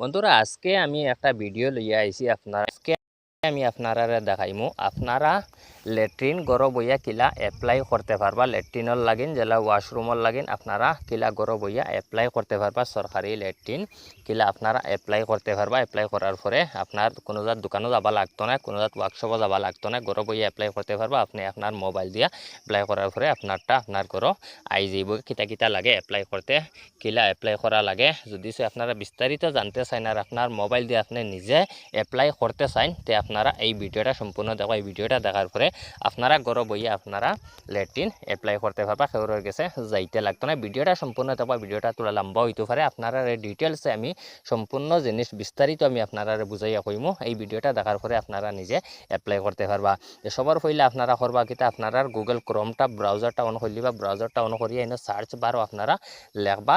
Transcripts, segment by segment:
বন্ধুরা আজকে আমি একটা ভিডিও লইয়া আইছি আপনার। আজকে আমি আপনারা দেখাইমু। আপনারা লেট্রিন গড় বইয়া কিলা এপ্লাই করতে পারবা লেট্রিনর লাগিন, যেলা ওয়াশরুমর লাগিন আপনারা কিলা গড় বইয়া এপ্লাই করতে পারবা সরকারি লেট্রিন কিলা আপনারা এপ্লাই করতে পারবা এপ্লাই করার পরে আপনার কোনো জাত দোকানও যাবা লাগতো না কোনো জাত ওয়ার্কশপও যাবা লাগতো না গড় বইয়া এপ্লাই করতে পারবা আপনি আপনার মোবাইল দিয়া এপ্লাই করার পরে আপনারটা আপনার গড় আই যাইব কিতা কিতা লাগে এপ্লাই করতে কিলা এপ্লাই করা লাগে। যদি সে আপনারা বিস্তারিত জানতে চান আর আপনার মোবাইল দিয়ে আপনি নিজে এপ্লাই করতে চান তে আপনারা এই ভিডিওটা সম্পূর্ণ দেখো এই ভিডিওটা দেখার পরে আপনারা গড় বইয়ে আপনারা লেট্রিন এপ্লাই করতে পারবা। সেউরের গেছে, যাইতে লাগতো না। ভিডিওটা সম্পূর্ণ দেখো ভিডিওটা তোলা লম্বা হইতে পারে আপনারা ডিটেলসে আমি সম্পূর্ণ জিনিস বিস্তারিত আমি আপনারা বুঝাইয়া কইমু এই ভিডিওটা দেখার পরে আপনারা নিজে এপ্লাই করতে পারবা। সবার পইলে আপনারা করবা কিতা, আপনারা গুগল ক্রোমটা ব্রাউজারটা অন করলি বা ব্রাউজারটা অন করিয়া এনে সার্চ বারও আপনারা লেখবা।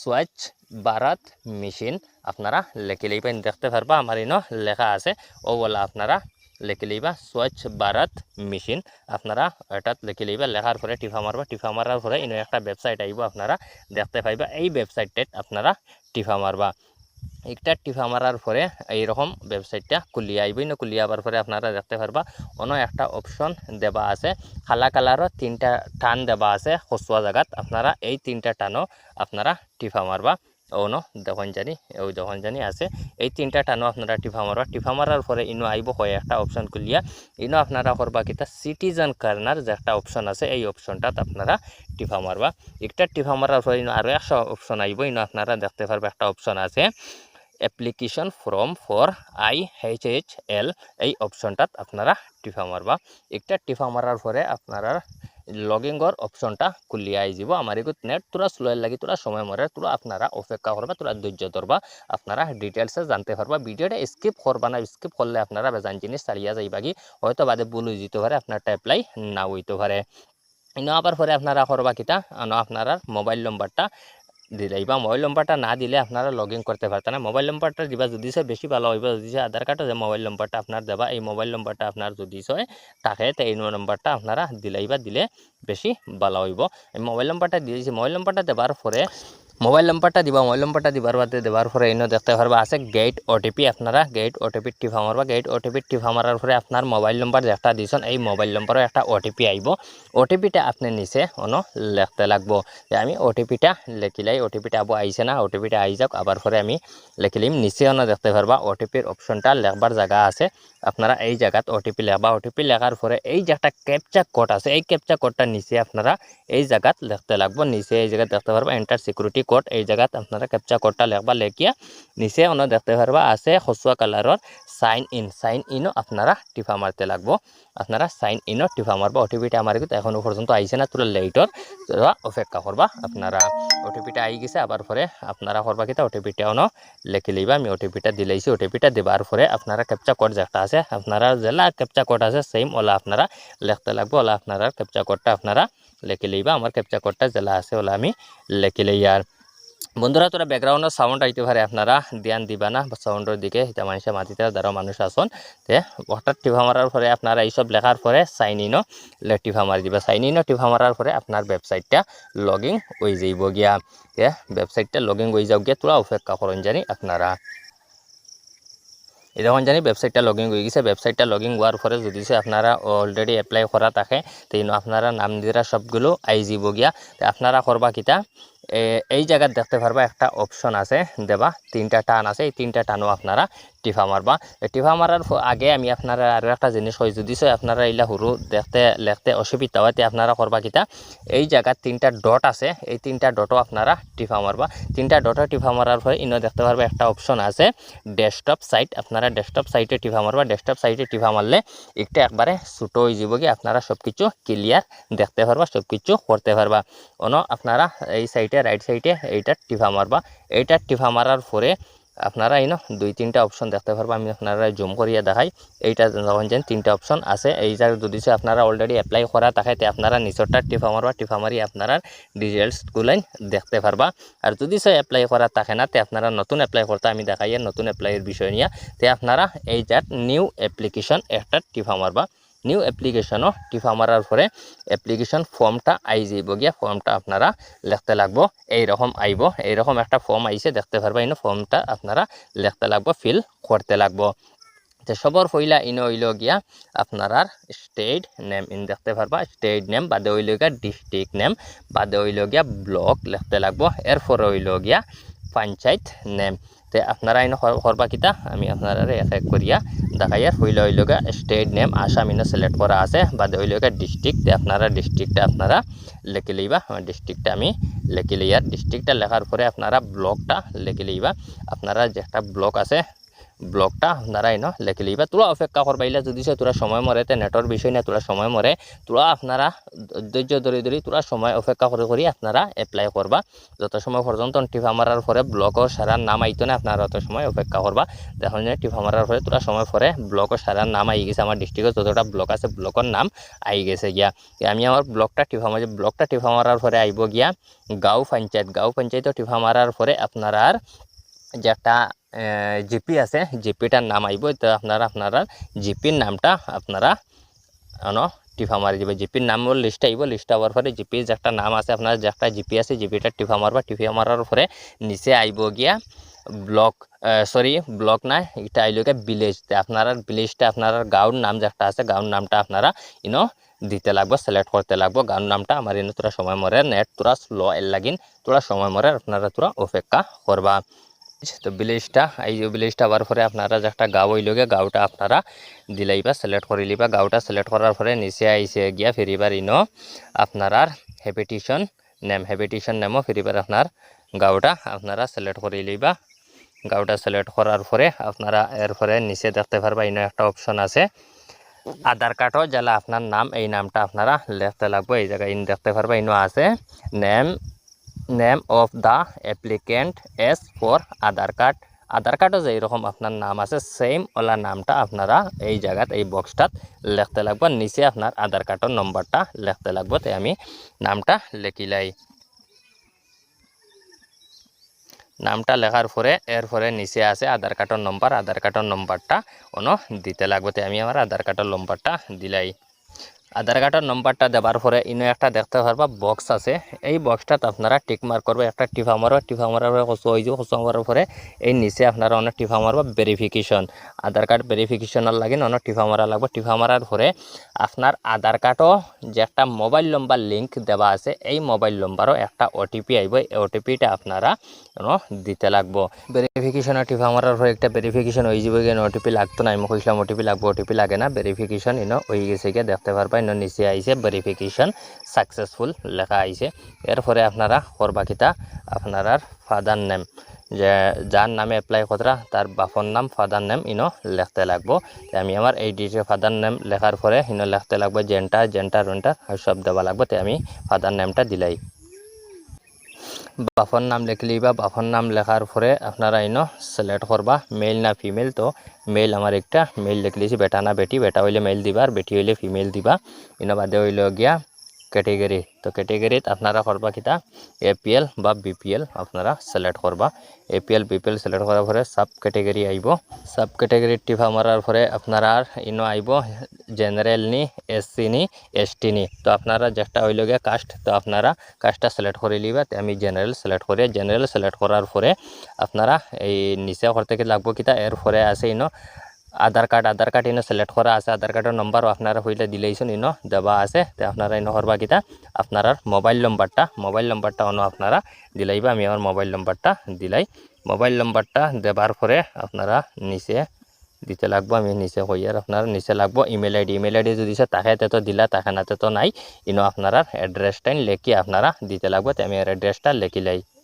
স্বচ্ছ ভারত মেশিন আপনারা লেখি লইবেন দেখতে পারবা। আমার ইনো লেখা আছে। ও বলা আপনারা লেখি লইবা স্বচ্ছ ভারত মেশিন আপনারা এটাত লেখি লইবা লেখার পরে টিফা মারবা টিফা মারার পরে ইনো একটা ওয়েবসাইট আইব আপনারা দেখতে পাইবা। এই ওয়েবসাইটটাত আপনারা টিফা মারবা একটা টিফা মারার পরে এইরকম ওয়েবসাইটটা কুলিয়ে আইব না কুলিয়ে আবার পরে আপনারা দেখতে পারবা। অন্য একটা অপশন দেবা আছে। খালা কালারও তিনটা টান দেবা আছে। খসুয়া জায়গাত আপনারা এই তিনটা টানও আপনারা টিফা মারবা অন দেখুন জানি দেখুন জানি আছে। এই তিনটা টানো আপনারা টিফা মারবা। টিফা মারার পরে ইনো আইব হয় একটা অপশন খুলিয়া। ইনো আপনারা করবা কিতা সিটিজেন কর্নার যে একটা অপশন আছে, এই অপশনটাত আপনারা টিফা মারবা। একটা টিফা মারার পরে ইনো আরও একটা অপশন আইব, ইনো আপনারা দেখতে পারবা একটা অপশন আছে। Application form for I H H L এই অপশনটাত আপনারা টিফা মারবা। একটা টিফা মারার পরে আপনারা লগিংর অপশনটা খুলি আই যাব আমার এগুলো নেট তোরা স্লো লাগি তোরা সময় মরে তোরা আপনারা অপেক্ষা করবা তোরা ধৈর্য ধরবা আপনারা ডিটেলসে জানতে পারবা ভিডিওটা স্কিপ করবা না স্কিপ করলে আপনারা বেজান জিনিস চালিয়ে যাইবা কি হয়তো বাদে ভুল হয়ে যেতে পারে আপনার অ্যাপ্লাই না হইতে পারে আবার পরে আপনারা করবা কিতা আপনার মোবাইল নম্বরটা দিলাই বা মোবাইল নম্বরটা না দিলে আপনারা লগ ইন করতে পারতেন না। মোবাইল নম্বরটা দিবা যদি সে বেশি ভালো হইবা, যদি সে আধার কার্ডে মোবাইল নম্বরটা আপনার দেবা, এই মোবাইল নম্বরটা আপনার যদি সে থাকে তো এই নম্বরটা আপনারা দিলাই বা দিলে বেশি ভালো হইব। এই মোবাইল নম্বরটা দিয়েছি মোবাইল নম্বরটা দেবার পরে মোবাইল নম্বরটা দিবা মোবাইল নম্বরটা দিবার বাদে দেবার পরে এনে দেখতে পারবা আছে গেট ওটিপি আপনারা গেট ওটিপি টিপা মারবা গেট ওটিপি টিপা মারার পরে আপনার মোবাইল নম্বর যেটা দিয়েছেন এই মোবাইল নম্বরে একটা ওটিপি আইব ওটিপিটা আপনি নিচে অন লিখতে লাগবো যে আমি ওটিপিটা লেখিলাই ওটিপিটা আবো আইছে না ওটিপিটা আই যাক আবার পরে আমি লেখিলিম নিচে অন দেখতে পারবা ওটিপির অপশনটা লেখবার জায়গা আছে আপনারা এই জায়গাত ওটিপি লেখবা ওটিপি লেখার পরে এই যে একটা ক্যাপচা কোড আছে এই ক্যাপচা কোডটা নিচে আপনারা এই জায়গাত লিখতে লাগবো নিচে এই জায়গায় দেখতে পারবা এন্টার সিকিউরিটি কোড, এই জায়গাত আপনারা ক্যাপচা কোডটা লেখবা লেখিয়া নিচে অন্য দেখতে পারবা আছে খসুয়া কালারর সাইন ইন সাইন ইনও আপনারা টিপা মারতে লাগবো। আপনারা সাইন ইনও টিপা মারবা ওটিপিটা আমার কিন্তু এখনও পর্যন্ত আইছে না তোরা লেটর অপেক্ষা করবা আপনারা ওটিপিটা আই গেছে আবার পরে আপনারা করবা কিতা ওটিপিটা অন লেখি লইবা। আমি ওটিপিটা দিলাইছি ওটিপিটা দেবার পরে আপনারা ক্যাপচা কোড যেটা আছে, আপনারা জেলা ক্যাপচা কোড আছে সেম ওলা আপনারা লিখতে লাগবে। ওলা আপনারা ক্যাপচা কোডটা আপনারা লেখি লইবা। আমার ক্যাপচা কোডটা জেলা আছে, ওলা আমি লেখি লই আর বন্ধুরা, তোরা ব্যাকগ্রাউন্ডের সাউন্ড আইতে পারে আপনারা। ধ্যান দিবা না সাউন্ডের দিকে। এটা মানুষের মাটিতে দ্বারা মানুষ আসন তে, হঠাৎ টিভা মারার পরে আপনারা এইসব লেখার পরে সাইন ইনও টিভা মারি দিবা। সাইন ইনও টিভা মারার পরে আপনার ওয়েবসাইটটা লগিং হয়ে যাইব গিয়া। তে ওয়েবসাইটটা লগিং হয়ে যাও গিয়া তোরা অপেক্ষা করেন জানি আপনারা। এখন জানি ওয়েবসাইটটা লগিং হয়ে গেছে। ওয়েবসাইটটা লগিং হওয়ার পরে যদি সে আপনারা অলরেডি এপ্লাই করা থাকে তো আপনারা নাম দিরা সবগুলো আই যাব গিয়া। আপনারা করবা কিতা? এই জায়গায় দেখতে পারবা একটা অপশন আছে, দেবা, তিনটা টান আছে, এই তিনটা টানও আপনারা টিফা মারবা। টিফা মারার আগে আমি আপনারা আরও একটা জিনিস হয়, যদি আপনারা এইলা সরু দেখতে, লেখতে অসুবিধা হয় আপনারা করবা কিতা? এই জায়গার তিনটা ডট আছে, এই তিনটা ডটও আপনারা টিফা মারবা। তিনটা ডটও টিফা মারার পরে ইনো দেখতে পারবা একটা অপশন আছে ডেস্কটপ সাইট আপনারা ডেস্কটপ সাইটে টিফা মারবা ডেস্কটপ সাইটে টিফা মারলে একটা একবারে ছোটো হয়ে যাব কি আপনারা সব কিছু ক্লিয়ার দেখতে পারবা সব কিছু করতে পারবা। অন, আপনারা এই সাইটে রাইট সাইডে এইটা টিফা মারবা। এইটা টিফা মারার পরে আপনারা এই দুই, তিনটা অপশন দেখতে পারব, আমি আপনারা জুম করিয়া দেখাই। এইটা যখন যেন তিনটা অপশন আছে এইটা যদি আপনারা অলরেডি অ্যাপ্লাই করা থাকে, তে আপনারা নিচরটা টিফা মারবা, টিফা মারি আপনারা ডিটেলসগুলো দেখতে পারবা। আর যদি সে অ্যাপ্লাই করা থাকে না, তে আপনারা নতুন অ্যাপ্লাই করতে, আমি দেখাই, নতুন অ্যাপ্লাইয়ের বিষয় নিয়ে, তে আপনারা এইটার নিউ অ্যাপ্লিকেশন একটা টিফা মারবা। নিউ অ্যাপ্লিকেশনও টিপা মারার পরে অ্যাপ্লিকেশন ফর্মটা আই যাইব গিয়া ফর্মটা আপনারা লিখতে লাগবো। এইরকম আইব। এইরকম একটা ফর্ম আইছে, দেখতে পারবা ইনো ফর্মটা আপনারা লিখতে লাগবো ফিল করতে লাগবো। তো সবর পইলা ইনো হইল গিয়া আপনার স্টেট নেম ইন দেখতে পারবা। স্টেট নেম বাদে হইল গিয়া ডিস্ট্রিক্ট নেম বাদে হইল গিয়া ব্লক লিখতে লাগবো। এরপরে হইল গিয়া পঞ্চায়েত নেম তে আপনারা ইনো করবা কিতা আমি আপনারা এক এক করিয়া দেখাইয়ার হইল গিয়া স্টেট নেম আসাম ইনো সিলেক্ট করা আছে। বাদে হইল গিয়া ডিস্ট্রিক্ট আপনারা ডিস্ট্রিক্টটা আপনারা লেখি লইবা। ডিস্ট্রিক্টটা আমি লেখি লইয়ার ডিস্ট্রিক্টটা লেখার পরে আপনারা ব্লকটা লেখি লইবা। আপনারা যে একটা ব্লক আছে ব্লগটা আপনারা এনো লেখি বা তোরা অপেক্ষা করবাইলা যদি সে তোরা সময় মরে তে নেটর বিষয় না তোরা সময় মরে তোরা আপনারা ধৈর্য ধরে ধরে তোরা সময় অপেক্ষা করে করি আপনারা এপ্লাই করবা যত সময় পর্যন্ত টিফা মারার পরে ব্লকর সারার নাম আইতো না আপনারা অত সময় অপেক্ষা করবা দেখুন যে টিফা মারার পরে তোরা সময় পরে ব্লকর সারার নাম আই গেছে। আমার ডিস্ট্রিক্টে যতটা ব্লক আছে ব্লকর নাম আই গেছে গিয়া। আমি আমার ব্লকটা টিফা মারি ব্লকটা টিফা মারার পরে আইব গিয়া। গাঁও পঞ্চায়েত গাঁও পঞ্চায়েত টিফা মারার পরে আপনারা যে একটা জিপি আছে, জিপিটার নাম আইব তো আপনারা আপনারা জিপির নামটা আপনারা অন টিফা মারি যাবে জিপির নাম লিস্ট আইব লিস্ট হওয়ার পরে জিপির যে একটা নাম আছে আপনার যে একটা জিপি আছে জিপিটা টিফা মারবা টিফা মারার পরে নিচে আইব গিয়া ব্লক সরি ব্লক না এটা আইল গিয়া ভিলেজ আপনার ভিলেজটা আপনার গাঁওর নাম যে একটা আছে গাঁওর নামটা আপনারা ইনো, দিতে লাগবো সিলেক্ট করতে লাগবো। গাঁওর নামটা আমার ইনো তোরা সময় মরে নেট তোরা স্লো এর লাগিন তোরা সময় মরে আপনারা তোরা অপেক্ষা করবা তো ভিলেজটা এই যে ভিলেজটা আবার পরে আপনারা যে একটা গাঁও হইলগে গাঁওটা আপনারা দিলাইবা সিলেক্ট করে লিবা গাঁওটা সিলেক্ট করার পরে নিচে আইসে গিয়া ফিরিবার ইনো আপনার হেপিটিশন নেম হেপিটিশন নেমও ফিরিবার আপনার গাঁওটা আপনারা সিলেক্ট করে লইবা। গাঁওটা সিলেক্ট করার পরে আপনারা এরপরে নিচে দেখতে পারবা ইনো একটা অপশন আছে। আধার কার্ডও জ্বালা আপনার নাম, এই নামটা আপনারা লিখতে লাগবে, এই জায়গায় ইন দেখতে পারবা ইনো আছে। Name name of the applicant as for Aadhaar card Aadhaar কার্ডও যে এরকম আপনার নাম আছে সেম ওলা নামটা আপনারা এই জায়গাত, এই বক্সটাত লিখতে লাগবে। নিচে আপনার আধার কার্ডের নম্বরটা লিখতে লাগবে তাই আমি নামটা লিখিলাই নামটা লেখার পরে, এর এরপরে নিচে আছে আধার কার্ডের নম্বর। আধার কার্ডের নম্বরটা অন দিতে লাগবে তাই আমি আমার আধার কার্ডের নম্বরটা দিলাই। আধার কার্ডের নম্বরটা দেওয়ার পরে ইনো একটা দেখতে পারবা বক্স আছে। এই বক্সটাতে আপনারা টিক মার্ক করবে, একটা টিফা মারবা টিফা মারার পরে কচু হয়ে যাব কচু মারার পরে এই নিচে আপনারা অনেক টিফা মারবা ভেরিফিকেশন আধার কার্ড ভেরিফিকেশনের লাগে অনেক টিফা মারা লাগবে। টিফা মারার পরে আপনার আধার কার্ডও যে একটা মোবাইল নম্বর লিঙ্ক দেওয়া আছে, এই মোবাইল নম্বরও একটা ওটিপি আইব এই ওটিপিটা আপনারা দিতে লাগবো। ভেরিফিকেশনের টিফা মারার পরে একটা ভেরিফিকেশন হয়ে যাবে ওটিপি লাগতো না আমি কইলাম ওটিপি লাগবে ওটিপি লাগে না। ভেরিফিকেশন ইনো হয়ে গেছে গিয়ে দেখতে পারবা। নিচে আইছে ভেরিফিকেশন সাকসেসফুল লেখা আইছে। এরপরে আপনারা করবা কিতা আপনার ফাদার নেম যে যার নামে অ্যাপ্লাই করা তার বাপর নাম ফাদার নেম ইনো লিখতে লাগবো। আমি আমার এই ডিটে ফাদার নেম লেখার পরে ইনো লিখতে লাগবো জেন্টা জেন্টার রুনটার সব দেওয়া লাগবো তাই আমি ফাদার নেমটা দিলাই। বাফর নাম লিখলি বা বাফর নাম লেখার পরে আপনারা ইনো সিলেক্ট করবা মেল না ফিমেল তো মেল আমার একটা মেল লিখলিছি বেটা না বেটি, বেটা হইলে মেল দিবা আর বেটি হইলে ফিমেল দিবা। ইনো বাদে হইল গিয়া ক্যাটেগরি তো ক্যাটেগরিত আপনারা করবা কিতা? এপিএল বা বিপিএল আপনারা সিলেক্ট করবা এপিএল বিপিএল সিলেক্ট করার পরে সাব ক্যাটেগরি আইব সাব ক্যাটেগরি টিপা মারার পরে আপনারা ইনো আইব জেনারেল নি এসসি নি এসটি নি। তো আপনারা যেটা হইল গিয়ে কাস্ট তো আপনারা কাস্টটা সিলেক্ট করে লিবা। আমি জেনারেল সিলেক্ট করি জেনারেল সিলেক্ট করার পরে আপনারা এই নিচে করতে লাগবো কিতা? এর পরে আছে ইনো। আধার কার্ড আধার কার্ড ইনো সিলেক্ট করা আছে আধার কার্ডের নম্বরও আপনারা হইলে দিলেইছেন ইনো দেওয়া আছে তো আপনারা ইনো করবা কিতা আপনার মোবাইল নম্বরটা মোবাইল নম্বরটা অন্য আপনারা দিলাইবা আমি আমার মোবাইল নম্বরটা দিলাই মোবাইল নম্বরটা দেবার পরে আপনারা নিচে দিতে লাগবো আমি নিচে কই আর আপনার নিচে লাগবো ইমেল আইডি ইমেল আইডি যদি তাকে তো দিলা তাকে নাতে তো নাই ইনো আপনারা অ্যাড্রেসটাই লেখি আপনারা দিতে লাগবো তো আমি অ্যাড্রেসটা লেখিলাই এড্রেসটা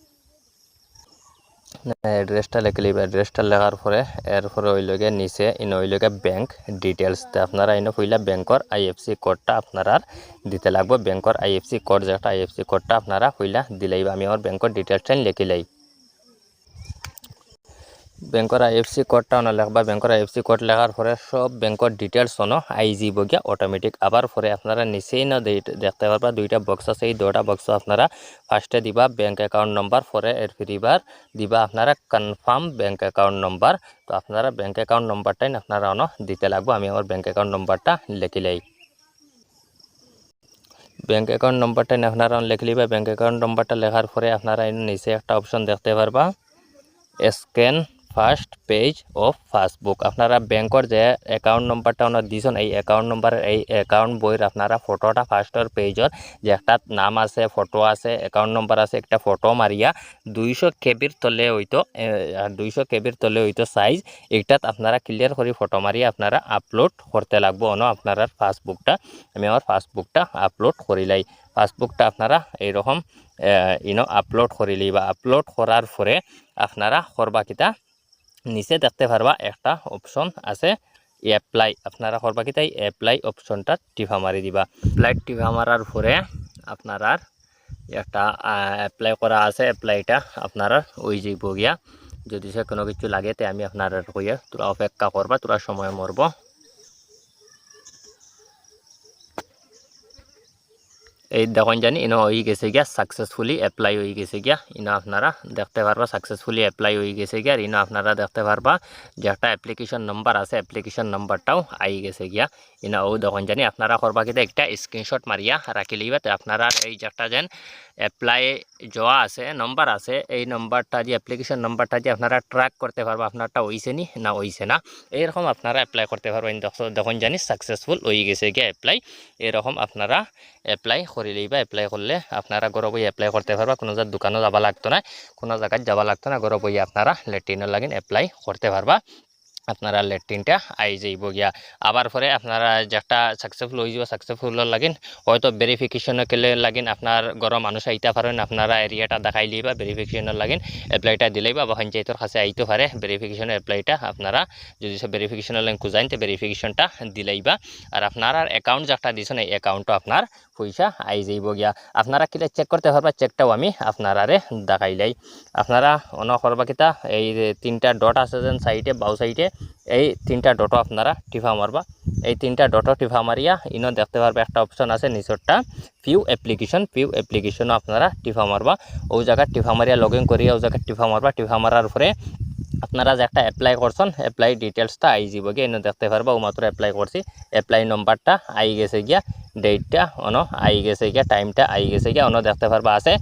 লিখে লিব। এড্রেসটা লেখার পরে, এরপরে ওই লগে নিচে ইন ওই লগে ব্যাংক ডিটেলস আপনারা ইনো কইলা ব্যাংকর আইএফসি কোডটা আপনারা দিতে লাগবে। ব্যাংকর আইএফসি কোড যেটা আইএফসি কোডটা আপনারা কইলা দিলেই আমি আমার ব্যাংকর ডিটেলসটা লিখিলাই ব্যাংকর আইএফসি কোডটা অন লেখবা ব্যাংকর আইএফসি কোড লেখার পরে সব ব্যাংকর ডিটেলস অন আই যাব গিয়া অটোমেটিক আবার পরে আপনারা নিচেই না দেখতে পারবা দুইটা বক্স আছে, এই দুটা বক্স আপনারা ফার্স্টে দিবা ব্যাংক অ্যাকাউন্ট নম্বর পরে এর ফিরিবার দিবা আপনারা কনফার্ম ব্যাংক অ্যাকাউন্ট নম্বর তো আপনারা ব্যাংক অ্যাকাউন্ট নম্বরটাই আপনারা অন, দিতে লাগবো, আমি আমার ব্যাংক অ্যাকাউন্ট নম্বরটা লিখিলাই ব্যাংক অ্যাকাউন্ট নম্বরটা আপনারা লিখলি বা ব্যাংক অ্যাকাউন্ট নম্বরটা লেখার পরে আপনারা নিচে একটা অপশন দেখতে পারবা scan first page of passbook আপনারা ব্যাংকর যে অ্যাকাউন্ট নম্বরটা ওনার দিছেন, এই অ্যাকাউন্ট নম্বরের এই অ্যাকাউন্ট বইয়ের আপনারা ফটোটা ফার্স্টর পেজর যে একটা নাম আছে ফটো আছে অ্যাকাউন্ট নম্বর আছে, একটা ফটো মারিয়া দুইশো কেবির তলে হইতো দুইশো কেবির তলে হইতো সাইজ এইটাত আপনারা ক্লিয়ার করে ফটো মারিয়া আপনারা আপলোড করতে লাগবো। অন আপনার পাসবুকটা আমি আমার পাসবুকটা আপলোড করিলাই পাসবুকটা আপনারা এইরকম ইনো আপলোড করিলি বা আপলোড করার পরে আপনারা করবা নিচে দেখতে পারবা একটা অপশন আছে। অ্যাপ্লাই আপনারা করবা কি তাই? অ্যাপ্লাই অপশনটা টিভা মারি দিবা। অ্যাপ্লাই টিভা মারার পরে আপনারা একটা অ্যাপ্লাই করা আছে। অ্যাপ্লাইটা আপনারা ওই যে গিয়া যদি সে কোনো কিছু লাগে তে আমি আপনার কইয়া তোরা অপেক্ষা করবা, তোরা সময় মরব। এই দেখুন জানি ইনো হয়ে গেছে গিয়া সাকসেসফুলি অ্যাপ্লাই হয়ে গেছে গিয়া ইনো আপনারা দেখতে পারবা সাকসেসফুলি অ্যাপ্লাই হয়ে গেছে গিয়া আর ইনো আপনারা দেখতে পারবা যে একটা অ্যাপ্লিকেশন নাম্বার আছে অ্যাপ্লিকেশন নাম্বারটাও আই গেছে গিয়া ইনো ও দেখুন জানি আপনারা করবা কিন্তু একটা স্ক্রিনশট মারিয়া রাখি লইবা তো আপনারা এই যে একটা যেন অ্যাপ্লাই যাওয়া আছে নম্বর আছে এই নম্বরটা যে অ্যাপ্লিকেশন নম্বরটা যে আপনারা ট্র্যাক করতে পারবা আপনারটা হইছে নি না হইছে না এইরকম আপনারা অ্যাপ্লাই করতে পারবেন দেখো- দেখুন জানি সাকসেসফুল হয়ে গেছে গিয়া অ্যাপ্লাই এরকম আপনারা অ্যাপ্লাই করে লইবা অ্যাপ্লাই করলে আপনারা গরো বই অ্যাপ্লাই করতে পারবা। কোনো জায়গার দোকানও যাবা লাগতো না, কোনো জায়গায় যাবা লাগতো না গরো বই আপনারা লেট্রিনের লাগিন অ্যাপ্লাই করতে পারবা। আপনারা লেট্রিনটা আই যাইব গিয়া। আবার পরে আপনারা যেটা সাকসেসফুল হয়ে যাব সাকসেসফুল লাগিন হয়তো ভেরিফিকেশনের কেলে লাগিন আপনার গরম মানুষ আইতে পারেন আপনারা এরিয়াটা দেখাই লইবা ভেরিফিকেশনের লাগিন এপ্লাইটা দিলেই বা পঞ্চায়েতের কাছে আইতে পারে। ভেরিফিকেশনের এপ্লাইটা আপনারা যদি সব ভেরিফিকেশনের লাইন খুঁজাইন তো ভেরিফিকেশনটা দিলেইবা আর আপনার অ্যাকাউন্ট যেটা দিয়েছেন এই অ্যাকাউন্টও আপনার পয়সা, আই যাইব গিয়া। আপনারা কিলে চেক করতে পারবা চেকটাও আমি আপনারারে দেখাইলাই আপনারা অন কিতা, এই তিনটা ডট আছে যেন সাইডে বাউ সাইডে এই তিনটা ডটও আপনারা টিফা মারবা। এই তিনটা ডটও টিফা মারিয়া, ইনো দেখতে পারবে একটা অপশন আছে নিচরটা পিউ অ্যাপ্লিকেশন পিউ অ্যাপ্লিকেশনও আপনারা টিফা মারবা। ওই জায়গায় টিফা মারিয়া লগ ইন করিয়া ও জায়গায় টিফা মারবা। টিফা মারার পরে আপনারা যে একটা অ্যাপ্লাই করছেন অ্যাপ্লাই ডিটেলসটা আই যাব গিয়ে এনে দেখতে পারবা ও মাত্র অ্যাপ্লাই করছি। অ্যাপ্লাই নম্বরটা আই গেছে গিয়া ডেটটা অন, আই গেছে গিয়া টাইমটা আই গেছে গিয়া অন দেখতে পারবা আছে।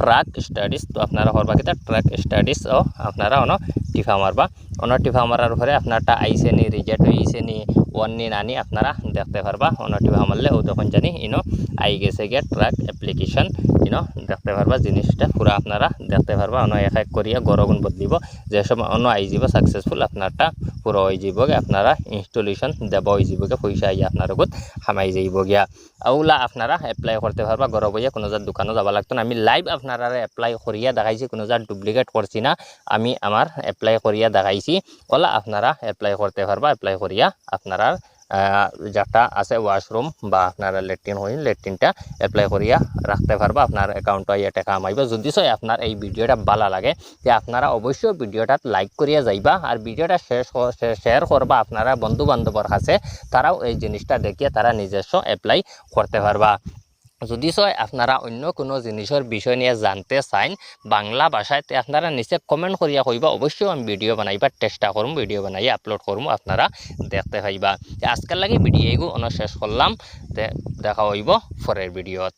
ট্রাক স্টাডিজ তো আপনারা করবা কিতা ট্রাক স্টাডিজ ও আপনারা অন টিফা মারবা। অন টিফা মারার পরে আপনারটা আইসে নি রিজেক্ট হয়েছে নি ওয়ান নি নানি আপনারা দেখতে পারবা অন টিফা মারলে ও তখন জানি ইনো আই গেছে গিয়া ট্রাক অ্যাপ্লিকেশন ইনো দেখতে পারবা, জিনিসটা পুরা আপনারা দেখতে পারবা অন এক এক করিয়া গরগুণ বদলিব যে সময় অন্য আই যাব সাকসেসফুল আপনারটা পুরো হয়ে যাবগে আপনারা ইনস্টলেশন দেব, হয়ে যাবগে পয়সা আই আপনার গোত হামাই যাইব গিয়া। আউলা আপনারা এপ্লাই করতে পারবা ঘর বইয়া কোনো যার দোকানও যাব লাগতো না। আমি লাইভ আপনারা এপ্লাই করিয়া দেখাইছি, কোনো যার ডুপ্লিকেট করছি না, আমি আমার এপ্লাই করিয়া দেখাইছি। ওলা আপনারা এপ্লাই করতে পারবা এপ্লাই করিয়া আপনারা আহ, যেটা আছে ওয়াশরুম বা আপনার লেট্রিন হয়ে লেট্রিনটা অ্যাপ্লাই করিয়া রাখতে পারবা আপনার অ্যাকাউন্টে ইয়ে টাকা আমাইব যদি সে আপনার এই ভিডিওটা ভালো লাগে যে আপনারা অবশ্যই ভিডিওটা লাইক করিয়া যাইবা আর ভিডিওটা শেষ শেয়ার করবা আপনারা বন্ধু বান্ধবর কাছে তারাও এই জিনিসটা দেখিয়ে তারা নিজস্ব অ্যাপ্লাই করতে পারবা। যদি সয় আপনারা অন্য কোনো জিনিসের বিষয় নিয়ে জানতে চান বাংলা ভাষায় আপনারা নিচে কমেন্ট করিয়া কইবা। অবশ্যই আমি ভিডিও বানাইবার চেষ্টা করম ভিডিও বানাই আপলোড করুম আপনারা দেখতে পাইবা। আজকাল লাগে ভিডিও এগু অন শেষ করলাম দেখা হইব পরের ভিডিওত